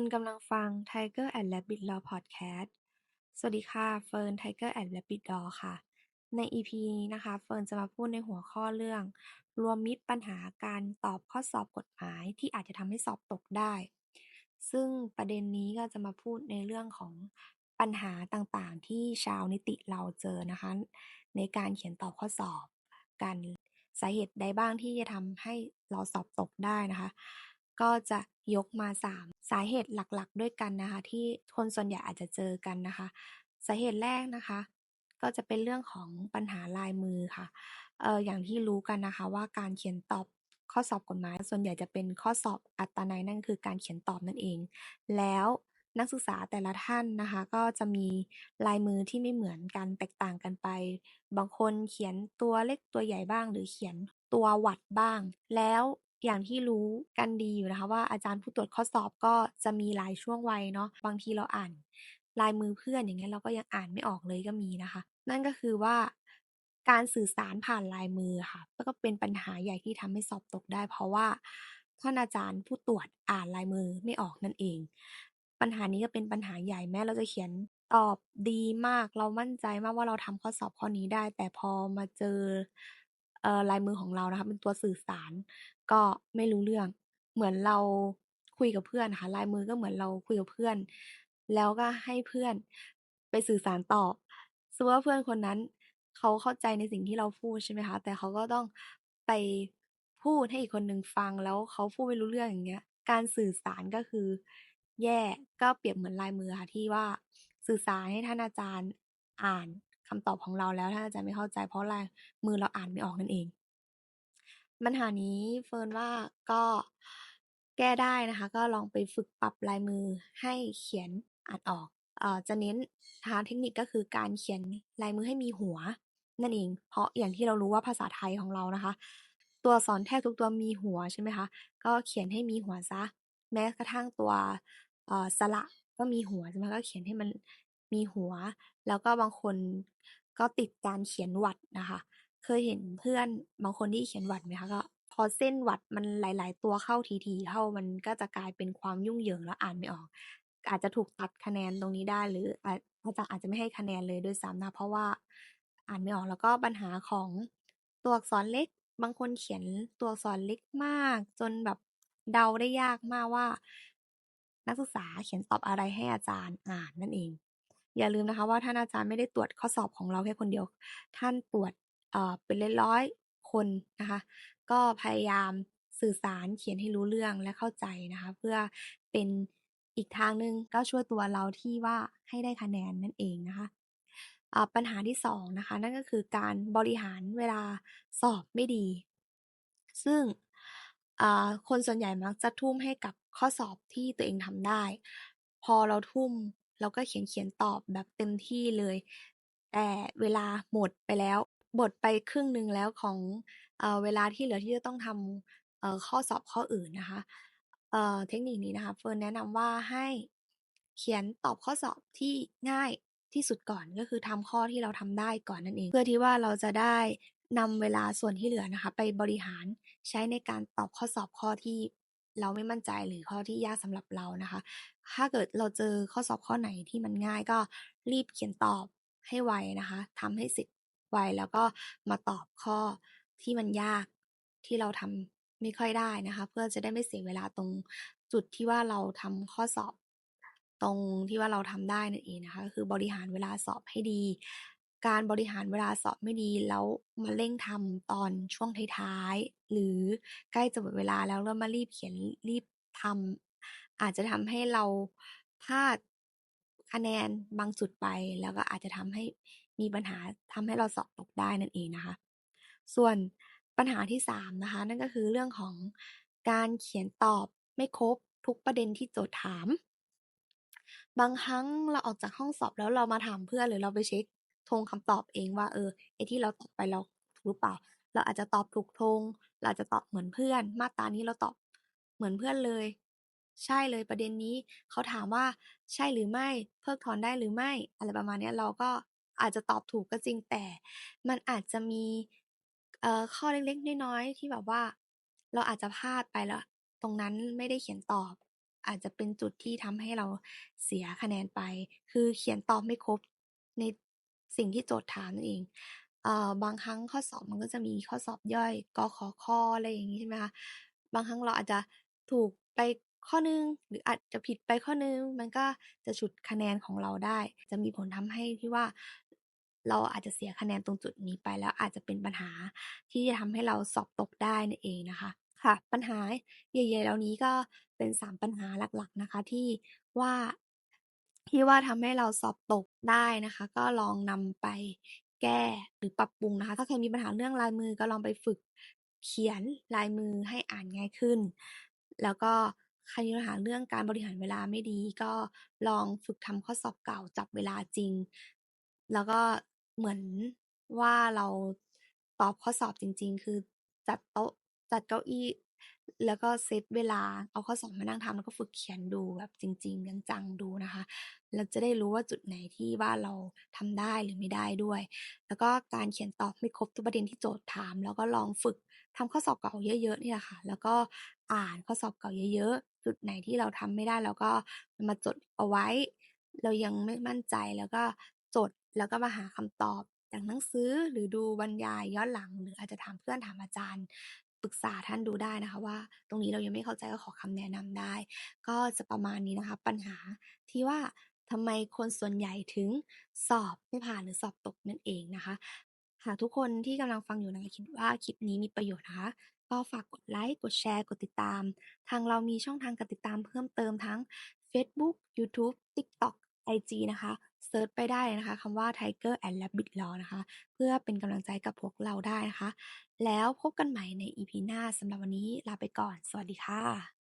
คุณกำลังฟัง Tiger and Rabbit Law Podcast สวัสดีค่ะ เฟิร์น Tiger and Rabbit Law ค่ะ ใน EP นี้นะคะ เฟิร์นจะมาพูดในหัวข้อเรื่อง รวมมิตรปัญหาการตอบข้อสอบกฎหมายที่อาจจะทำให้สอบตกได้ ซึ่งประเด็นนี้ก็จะมาพูดในเรื่องของปัญหาต่างๆ ที่ชาวนิติเราเจอนะคะ ในการเขียนตอบข้อสอบกันสาเหตุใดบ้างที่จะทำให้เราสอบตกได้นะคะ ก็จะยกมา 3 สาเหตุหลักๆ ด้วยกันนะคะ ที่คนส่วนใหญ่อาจจะเจอกันนะคะ สาเหตุแรกนะคะ ก็จะเป็นเรื่องของปัญหาลายมือค่ะเอออย่างที่รู้กันนะคะว่าการเขียนตอบข้อสอบกฎหมาย ส่วนใหญ่จะเป็นข้อสอบอัตนัยนั่นคือการเขียนตอบนั่นเอง แล้วนักศึกษาแต่ละท่านนะคะ ก็จะมีลายมือที่ไม่เหมือนกันแตกต่างกันไป บางคนเขียนตัวเล็กตัวใหญ่บ้าง หรือเขียนตัวหวัดบ้าง แล้ว อย่างที่รู้กันดีอยู่นะคะว่าอาจารย์ผู้ตรวจข้อสอบก็จะมีหลายช่วงวัยเนาะบางทีเราอ่านลายมือเพื่อนอย่างเงี้ยเราก็ยังอ่านไม่ออกเลยก็มีนะคะ นั่นก็คือว่าการสื่อสารผ่านลายมือค่ะ ก็เป็นปัญหาใหญ่ที่ทำให้สอบตกได้ เพราะว่าท่านอาจารย์ผู้ตรวจอ่านลายมือไม่ออกนั่นเอง ปัญหานี้ก็เป็นปัญหาใหญ่แม้เราจะเขียนตอบดีมากเรามั่นใจมากว่าเราทำข้อสอบข้อนี้ได้ แต่พอมาเจอ เอ่อ ลายมือของเรานะคะ เป็นตัวสื่อสาร ก็ไม่รู้เรื่อง เหมือนเราคุยกับเพื่อนค่ะ ลายมือก็เหมือนเราคุยกับเพื่อน แล้วก็ให้เพื่อนไปสื่อสารต่อ สมมุติว่าเพื่อนคนนั้นเขาเข้าใจในสิ่งที่เราพูด ใช่ไหมคะ แต่เขาก็ต้องไปพูดให้อีกคนหนึ่งฟัง แล้วเขาพูดไม่รู้เรื่อง อย่างเงี้ย การสื่อสารก็คือแย่ ก็เปรียบเหมือนลายมือค่ะที่ว่า สื่อสารให้ท่านอาจารย์อ่าน คำตอบของเราแล้วท่าอาจารย์ไม่เข้าใจเพราะลายมือเราอ่านไม่ออกนั่นเองปัญหานี้เฟิร์นว่าก็แก้ได้นะคะ ก็ลองไปฝึกปรับลายมือให้เขียนอ่านออกเอ่อจะเน้นนะคะเทคนิคก็คือการเขียนลายมือให้มีหัว นั่นเอง เพราะอย่างที่เรารู้ว่าภาษาไทยของเรานะคะ ตัวสอักษรแทบทุกตัวมีหัวใช่ไหมคะก็เขียนให้มีหัวเสียแม้กระทั่งตัวสระก็มีหัวใช่ไหมก็เขียนให้มัน มีหัว แล้วก็บางคนก็ติดการเขียนหวัดนะคะ เคยเห็นเพื่อนบางคนที่เขียนหวัดไหมคะก็พอเส้นหวัดมันหลาย ๆ ตัวเข้าถี่ๆเข้ามันก็จะกลายเป็นความยุ่งเหยิงแล้วอ่านไม่ออก อาจจะถูกตัดคะแนนตรงนี้ได้หรืออาจอาจารย์อาจจะไม่ให้คะแนนเลยด้วยซ้ำนะเพราะว่าอ่านไม่ออกแล้วก็ปัญหาของตัวอักษรเล็ก บางคนเขียนตัวอักษรเล็กมาก จนแบบเดาได้ยากมากว่า นักศึกษาเขียนตอบอะไรให้อาจารย์อ่านนั่นเอง อย่าลืมนะคะว่าท่านอาจารย์ไม่ได้ตรวจข้อสอบของเราแค่คนเดียว ท่านตรวจเอ่อเป็นร้อยๆคนนะคะ ก็พยายามสื่อสารเขียนให้รู้เรื่องและเข้าใจนะคะ เพื่อเป็นอีกทางหนึ่งก็ช่วยตัวเราที่ว่าให้ได้คะแนนนั่นเองนะคะอ่าปัญหาที่2นะคะนั่นก็คือการบริหารเวลาสอบไม่ดี ซึ่งอ่าคนส่วนใหญ่มักจะทุ่มให้กับข้อสอบที่ตัวเองทำได้ พอเราทุ่ม เราก็เขียนๆตอบแบบเต็มที่เลย แต่เวลาหมดไปแล้วหมดไปครึ่งหนึ่งแล้วของเอเวลาที่เหลือที่จะต้องทำข้อสอบข้ออื่นนะคะเเทคนิคนี้นะคะเฟิร์นแนะนำว่าให้เขียนตอบข้อสอบที่ง่ายที่สุดก่อนก็คือทำข้อที่เราทำได้ก่อนนั่นเอง เพื่อที่ว่าเราจะได้นำเวลาส่วนที่เหลือนะคะ ไปบริหารใช้ในการตอบข้อสอบข้อที่ เราไม่มั่นใจหรือข้อที่ยากสำหรับเรานะคะ ถ้าเกิดเราเจอข้อสอบข้อไหนที่มันง่ายก็รีบเขียนตอบให้ไวนะคะทำให้เสร็จไวแล้วก็มาตอบข้อที่มันยากที่เราทำไม่ค่อยได้นะคะ เพื่อจะได้ไม่เสียเวลาตรงจุดที่ว่าเราทำข้อสอบตรงที่ว่าเราทำได้นั่นเองนะคะก็คือบริหารเวลาสอบให้ดี การบริหารเวลาสอบไม่ดี แล้วมาเร่งทำตอนช่วงท้าย ๆ หรือใกล้จะหมดเวลาแล้วแล้วมารีบเขียนรีบทำอาจจะทำให้เราพลาดคะแนนบางจุดไป แล้วก็อาจจะทำให้มีปัญหาทำให้เราสอบตกได้นั่นเองนะคะ ส่วนปัญหาที่3นะคะนั่นก็คือเรื่องของการเขียนตอบไม่ครบทุกประเด็นที่โจทย์ถาม บางครั้งเราออกจากห้องสอบแล้วเรามาถามเพื่อนหรือเราไปเช็ก ธงคำตอบเองว่า เออไอที่เราตอบไปเราถูกหรือเปล่า เราอาจจะตอบถูกธงเราจะตอบเหมือนเพื่อน มาตรานี้เราตอบเหมือนเพื่อนเลย ใช่เลยประเด็นนี้เขาถามว่าใช่หรือไม่เพิกถอนได้หรือไม่อะไรประมาณนี้เราก็อาจจะตอบถูกก็จริงแต่ มันอาจจะมีข้อเล็กๆน้อยๆที่แบบว่า เราอาจจะพลาดไปแล้ว ตรงนั้นไม่ได้เขียนตอบ อาจจะเป็นจุดที่ทำให้เราเสียคะแนนไป คือเขียนตอบไม่ครบใน สิ่งที่โจทย์ถามนั่นเองเอ่อบางครั้งข้อสอบมันก็จะมีข้อสอบย่อยกขคอะไรอย่างงี้ใช่ไหมคะบางครั้งเราอาจจะถูกไปข้อหนึ่งหรืออาจจะผิดไปข้อหนึ่งมันก็จะฉุดคะแนนของเราได้ จะมีผลทำให้ที่ว่าเราอาจจะเสียคะแนนตรงจุดนี้ไปแล้วอาจจะเป็นปัญหาที่จะทำให้เราสอบตกได้นั่นเองนะคะค่ะ ปัญหาใหญ่ๆเหล่านี้ก็เป็น 3 ปัญหาหลักๆนะคะที่ว่า ที่ว่าทำให้เราสอบตกได้นะคะ ก็ลองนำไปแก้หรือปรับปรุงนะคะ ถ้าใครมีปัญหาเรื่องลายมือก็ลองไปฝึกเขียนลายมือให้อ่านง่ายขึ้น แล้วก็ใครมีปัญหาเรื่องการบริหารเวลาไม่ดี ก็ลองฝึกทำข้อสอบเก่าจับเวลาจริง แล้วก็เหมือนว่าเราตอบข้อสอบจริง ๆ คือจัดโต๊ะจัดเก้าอี้ แล้วก็เซตเวลา เอาข้อสอบมานั่งทำแล้วก็ฝึกเขียนดูแบบจริง ๆ จังๆดูนะคะ เราจะได้รู้ว่าจุดไหนที่ว่าเราทำได้หรือไม่ได้ด้วย แล้วก็การเขียนตอบให้ครบทุกประเด็นที่โจทย์ถาม แล้วก็ลองฝึกทำข้อสอบเก่าเยอะๆนี่ยค่ะ แล้วก็อ่านข้อสอบเก่าเยอะๆ จุดไหนที่เราทำไม่ได้เราก็มาจดเอาไว้ เรายังไม่มั่นใจเราก็จดแล้วก็มาหาคำตอบจากหนังสือหรือดูบรรยายย้อนหลังหรืออาจจะถามเพื่อนถามอาจารย์ ปรึกษาท่านดูได้นะคะว่า ตรงนี้เรายังไม่เข้าใจก็ขอคำแนะนำได้ ก็จะประมาณนี้นะคะ ปัญหาที่ว่าทำไมคนส่วนใหญ่ถึงสอบไม่ผ่านหรือสอบตกนั่นเองนะคะหากทุกคนที่กำลังฟังอยู่นะคะคิดว่าคลิปนี้มีประโยชน์นะคะก็ฝากกดไลก์กดแชร์ กดติดตาม ทางเรามีช่องทางการติดตามเพิ่มเติมทั้งเฟซบุ๊กยูทูบ TikTok ไอจีนะคะเซิร์ชไปได้นะคะคำว่า Tiger and Rabbit Law นะคะ เพื่อเป็นกำลังใจกับพวกเราได้นะคะ แล้วพบกันใหม่ใน EP หน้าสำหรับวันนี้ลาไปก่อน สวัสดีค่ะ